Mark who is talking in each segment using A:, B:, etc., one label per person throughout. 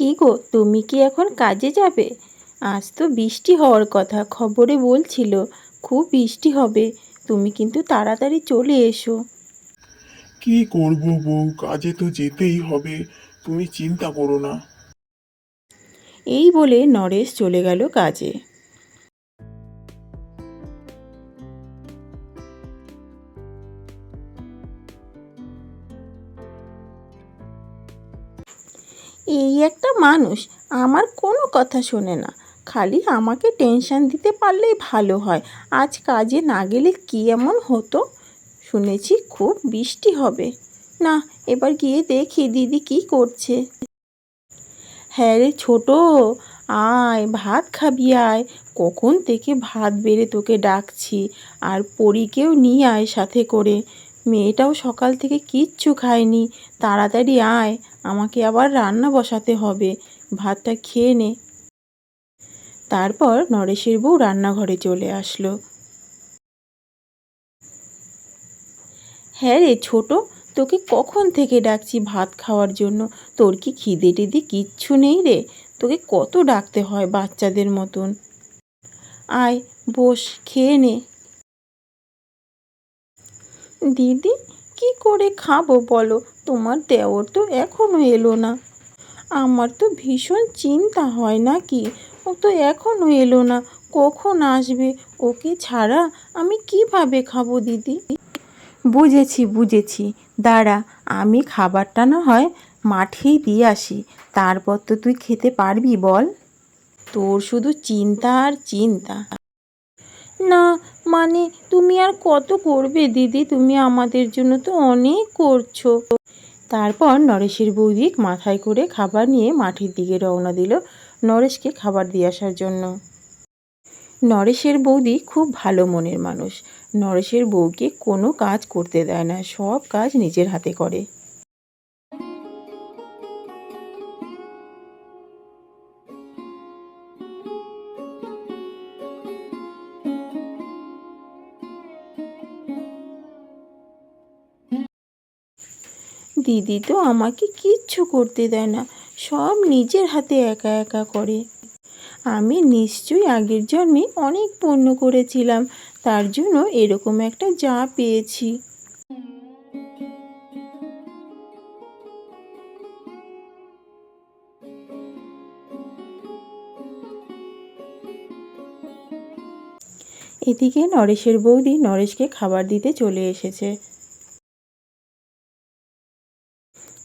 A: কি গো? তুমি কি এখন কাজে যাবে? আজ তো বৃষ্টি হওয়ার কথা খবরে বলছিল খুব বৃষ্টি হবে। তুমি কিন্তু তাড়াতাড়ি চলে এসো।
B: কি করব বউ? কাজে তো যেতেই হবে তুমি চিন্তা করো না।
A: এই বলে নরেশ চলে গেল কাজে। এই একটা মানুষ আমার কোনো কথা শোনে না। খালি আমাকে টেনশন দিতে পারলেই ভালো হয়। আজ কাজে না গেলে কী এমন হতো? শুনেছি খুব বৃষ্টি হবে। না, এবার গিয়ে দেখি দিদি কি করছে। হ্যাঁ রে ছোটো, আয়, ভাত খাবি, আয়। কখন থেকে ভাত বেড়ে তোকে ডাকছি। আর পরীকেও নিয়ে আয় সাথে করে। মেয়েটাও সকাল থেকে কিচ্ছু খায়নি। তাড়াতাড়ি আয়, আমাকে আবার রান্না বসাতে হবে। ভাতটা খেয়ে নে। তারপর নরেশের বউ রান্নাঘরে চলে আসলো। হ্যাঁ রে ছোট, তোকে কখন থেকে ডাকছি ভাত খাওয়ার জন্য? তোর কি খিদে টিদে কিচ্ছু নেই রে? তোকে কত ডাকতে হয় বাচ্চাদের মতন? আয়, বস, খেয়ে নে। দিদি, কি করে খাব বলো? তোমার দেওর তো এখনও এলো না। আমার তো ভীষণ চিন্তা হয় না কি ও তো এখনও এলো না। কখন আসবে? ওকে ছাড়া আমি কীভাবে খাব দিদি? বুঝেছি বুঝেছি। দাঁড়া, আমি খাবারটা না হয় মাঠেই দিয়ে আসি। তারপর তো তুই খেতে পারবি বল? তোর শুধু চিন্তা আর চিন্তা। না মানে তুমি আর কত করবে দিদি? তুমি আমাদের জন্য তো অনেক করছ। তারপর নরেশের বৌদি মাথায় করে খাবার নিয়ে মাঠের দিকে রওনা দিল নরেশকে খাবার দিয়ে আসার জন্য। নরেশের বৌদি খুব ভালো মনের মানুষ। নরেশের বউকে কোনো কাজ করতে দেয় না, সব কাজ নিজের হাতে করে। দিদি তো আমাকে কিচ্ছু করতে দেয় না, সব নিজের হাতে একা একা করে। আমি নিশ্চয়ই আগের জন্মে অনেক পণ্য করেছিলাম, তার জন্য এরকম একটা যা পেয়েছি। এদিকে নরেশের বৌদি নরেশকে খাবার দিতে চলে এসেছে।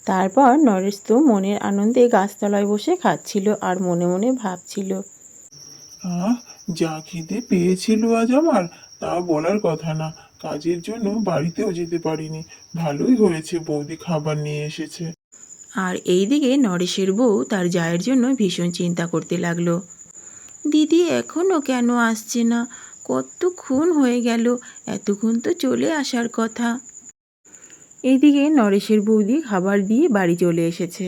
A: তারপর নরেশ তো মনের আনন্দে গাছতলায় বসে খাচ্ছিল আর মনে মনে ভাবছিল।
B: আহ যা খিদে পেয়েছিল আজ আমার তা বলার কথা না। কাজের জন্য বাড়িতেও যেতে পারিনি। ভালোই হয়েছে বৌদি খাবার নিয়ে এসেছে।
A: আর এইদিকে নরেশের বউ তার জায়ের জন্য ভীষণ চিন্তা করতে লাগল। দিদি এখনও কেন আসছে না? কতক্ষণ হয়ে গেল? এতক্ষণ তো চলে আসার কথা। এইদিকে নরেশের বৌদি খাবার দিয়ে বাড়ি চলে এসেছে।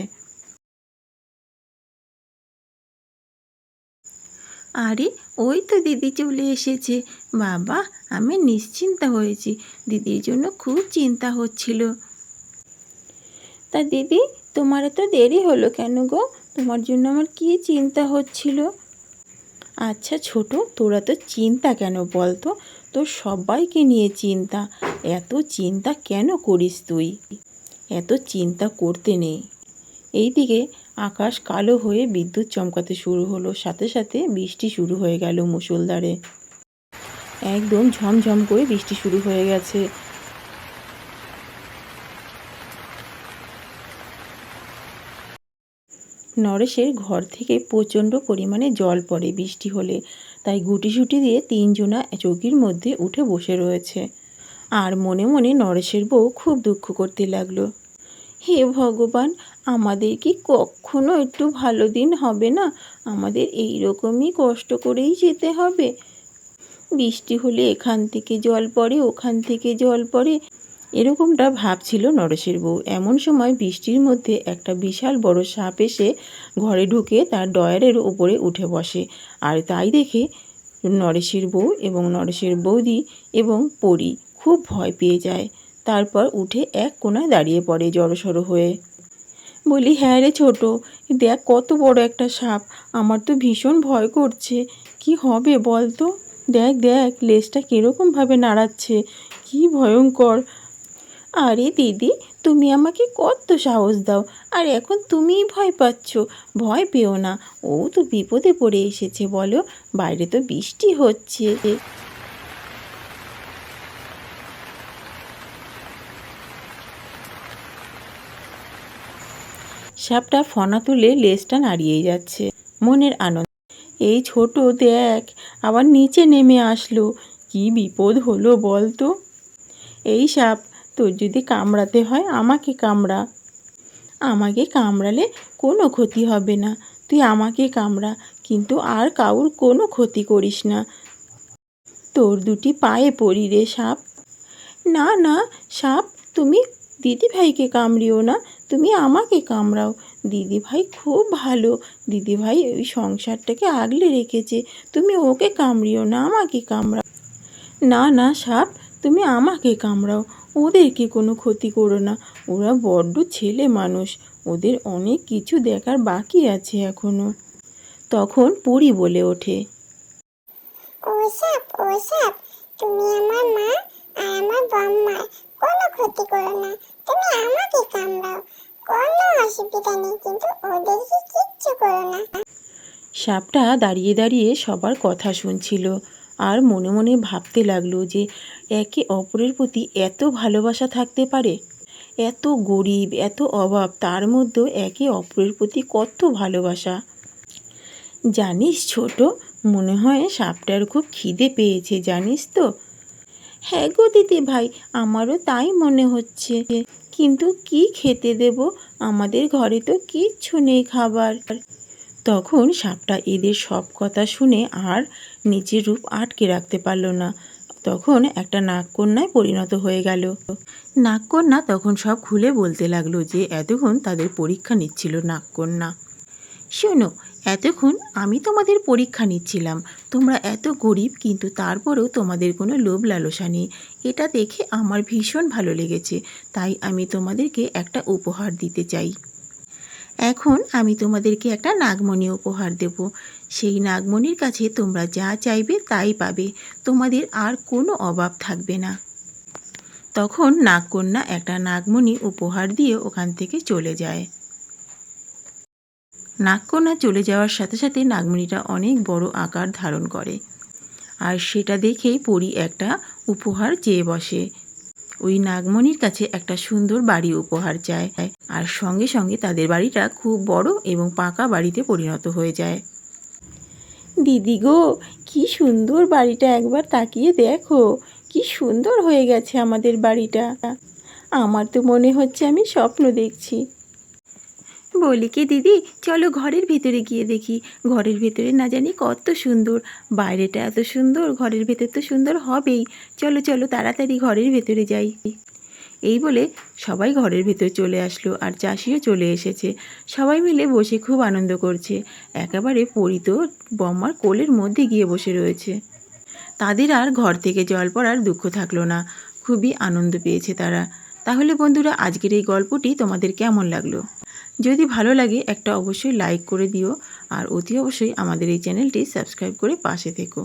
A: আরে, ওই তো দিদি চলে এসেছে। বাবা, আমি নিশ্চিন্তা হয়েছি। দিদির জন্য খুব চিন্তা হচ্ছিল। তা দিদি, তোমার এত দেরি হলো কেন গো? তোমার জন্য আমার কী চিন্তা হচ্ছিল? আচ্ছা ছোট, তোরা তো চিন্তা কেন বলতো? তোর সবাইকে নিয়ে চিন্তা। এত চিন্তা কেন করিস তুই? এত চিন্তা করতে নেই। এইদিকে আকাশ কালো হয়ে বিদ্যুৎ চমকাতে শুরু হলো, সাথে সাথে বৃষ্টি শুরু হয়ে গেল মুষলধারে। একদম ঝমঝম করে বৃষ্টি শুরু হয়ে গেছে। নরেশের ঘর থেকে প্রচণ্ড পরিমাণে জল পড়ে বৃষ্টি হলে, তাই গুটি গুটিসুটি দিয়ে তিনজনা চৌকির মধ্যে উঠে বসে রয়েছে। আর মনে মনে নরেশের বউ খুব দুঃখ করতে লাগল। হে ভগবান, আমাদের কি কখনো একটু ভালো দিন হবে না? আমাদের এই রকমই কষ্ট করেই যেতে হবে। বৃষ্টি হলে এখান থেকে জল পড়ে, ওখান থেকে জল পড়ে। এরকমটা ভাবছিল নরেশের বউ। এমন সময় বৃষ্টির মধ্যে একটা বিশাল বড় সাপ এসে ঘরে ঢুকে তার ডয়ারের উপরে উঠে বসে। আর তাই দেখে নরেশের বউ এবং নরেশের বৌদি এবং পরি খুব ভয় পেয়ে যায়। তারপর উঠে এক কোণায় দাঁড়িয়ে পড়ে জড়সড়ো হয়ে। বলি হ্যাঁ রে ছোট, দেখ কত বড় একটা সাপ। আমার তো ভীষণ ভয় করছে। কি হবে বল তো? দেখ দেখ, লেজটা কীরকমভাবে নাড়াচ্ছে। কি ভয়ঙ্কর। আরে দিদি, তুমি আমাকে কত সাহস দাও। আর এখন তুমিই ভয় পাচ্ছ। ভয় পেও না। ও তো বিপদে পড়ে এসেছে বলো। বাইরে তো বৃষ্টি হচ্ছে। সাপটা ফনা তুলে লেজটা নাড়িয়ে যাচ্ছে। মনের আনন্দ, এই ছোট দেখ, আবার নিচে নেমে আসলো, কি বিপদ হলো বল তো এই সাপ, তোর যদি কামড়াতে হয়, আমাকে কামড়া। আমাকে কামড়ালে কোনো ক্ষতি হবে না, তুই আমাকে কামড়া, কিন্তু আর কাউর কোনো ক্ষতি করিস না। তোর দুটি পায়ে পড়ি রে সাপ। না না, সাপ, তুমি দিদিভাইকে কামড়িও না তুমি আমাকে কামড়াও। দিদিভাই খুব ভালো। দিদিভাই ওই সংসারটাকে আগলে রেখেছে। তুমি ওকে কামড়িও না, আমাকে কামড়াও। না না, সাপ, তুমি আমাকে কামড়াও। ওদেরকে কোনো ক্ষতি করো না। ওরা বড্ড ছেলে মানুষ। ওদের অনেক কিছু দেখার বাকি আছে এখনও। তখন পুরী বলে ওঠে,
C: ও সাপ ও সাপ, তুমি আমার মা আর আমার বম্মার কোনো ক্ষতি করো না। তুমি আমাকে কামড়াও। কোনো অসুবিধা নেই, কিন্তু ওদেরকে কিচ্ছু করো না।
A: সাপটা দাঁড়িয়ে দাঁড়িয়ে সবার কথা শুনছিল আর মনে মনে ভাবতে লাগল যে একে অপরের প্রতি এত ভালোবাসা থাকতে পারে। এত গরিব, এত অভাব, তার মধ্যেও একে অপরের প্রতি কত ভালোবাসা। জানিস ছোট, মনে হয় সাপটার খুব খিদে পেয়েছে, জানিস তো? হ্যাঁ গো দিদি ভাই, আমারও তাই মনে হচ্ছে। কিন্তু কি খেতে দেব? আমাদের ঘরে তো কিচ্ছু নেই খাবার। তখন সাপটা এদের সব কথা শুনে আর নিজের রূপ আটকে রাখতে পারল না। তখন একটা নাগকন্যায় পরিণত হয়ে গেল। নাগকন্যা তখন সব খুলে বলতে লাগল যে, এতক্ষণ তাদের পরীক্ষা নিচ্ছিল নাগকন্যা। শোনো এতক্ষণ আমি তোমাদের পরীক্ষা নিচ্ছিলাম। তোমরা এত গরিব, কিন্তু তারপরেও তোমাদের কোনো লোভ লালসা নেই। এটা দেখে আমার ভীষণ ভালো লেগেছে। তাই আমি তোমাদেরকে একটা উপহার দিতে চাই। এখন আমি তোমাদেরকে একটা নাগমণি উপহার দেব। সেই নাগমণির কাছে তোমরা যা চাইবে তাই পাবে। তোমাদের আর কোনো অভাব থাকবে না। তখন নাগকন্যা একটা নাগমণি উপহার দিয়ে ওখান থেকে চলে যায়। নাগকন্যা চলে যাওয়ার সাথে সাথে নাগমণিটা অনেক বড় আকার ধারণ করে। আর সেটা দেখেই পরি একটা উপহার চেয়ে বসে। ওই নাগমণির কাছে একটা সুন্দর বাড়ি উপহার চায়। আর সঙ্গে সঙ্গে তাদের বাড়িটা খুব বড় এবং পাকা বাড়িতে পরিণত হয়ে যায়। দিদি গো, কি সুন্দর বাড়িটা একবার তাকিয়ে দেখো। কি সুন্দর হয়ে গেছে আমাদের বাড়িটা। আমার তো মনে হচ্ছে আমি স্বপ্ন দেখছি। বলি কি, দিদি, চলো ঘরের ভেতরে গিয়ে দেখি। ঘরের ভেতরে না জানি কত সুন্দর। বাইরেটা এত সুন্দর, ঘরের ভেতর তো সুন্দর হবেই। চলো চলো তাড়াতাড়ি ঘরের ভেতরে যাই। এই বলে সবাই ঘরের ভেতর চলে আসলো আর চাষিও চলে এসেছে। সবাই মিলে বসে খুব আনন্দ করছে। একেবারে পরিত বম্মার কোলের মধ্যে গিয়ে বসে রয়েছে। তাদের আর ঘর থেকে জল পড়ার দুঃখ থাকল না। খুবই আনন্দ পেয়েছে তারা। তাহলে বন্ধুরা, আজকের এই গল্পটি তোমাদের কেমন লাগল? যদি ভালো লাগে, একটা অবশ্যই লাইক করে দিও। আর অতি অবশ্যই আমাদের এই চ্যানেলটি সাবস্ক্রাইব করে পাশে থেকো।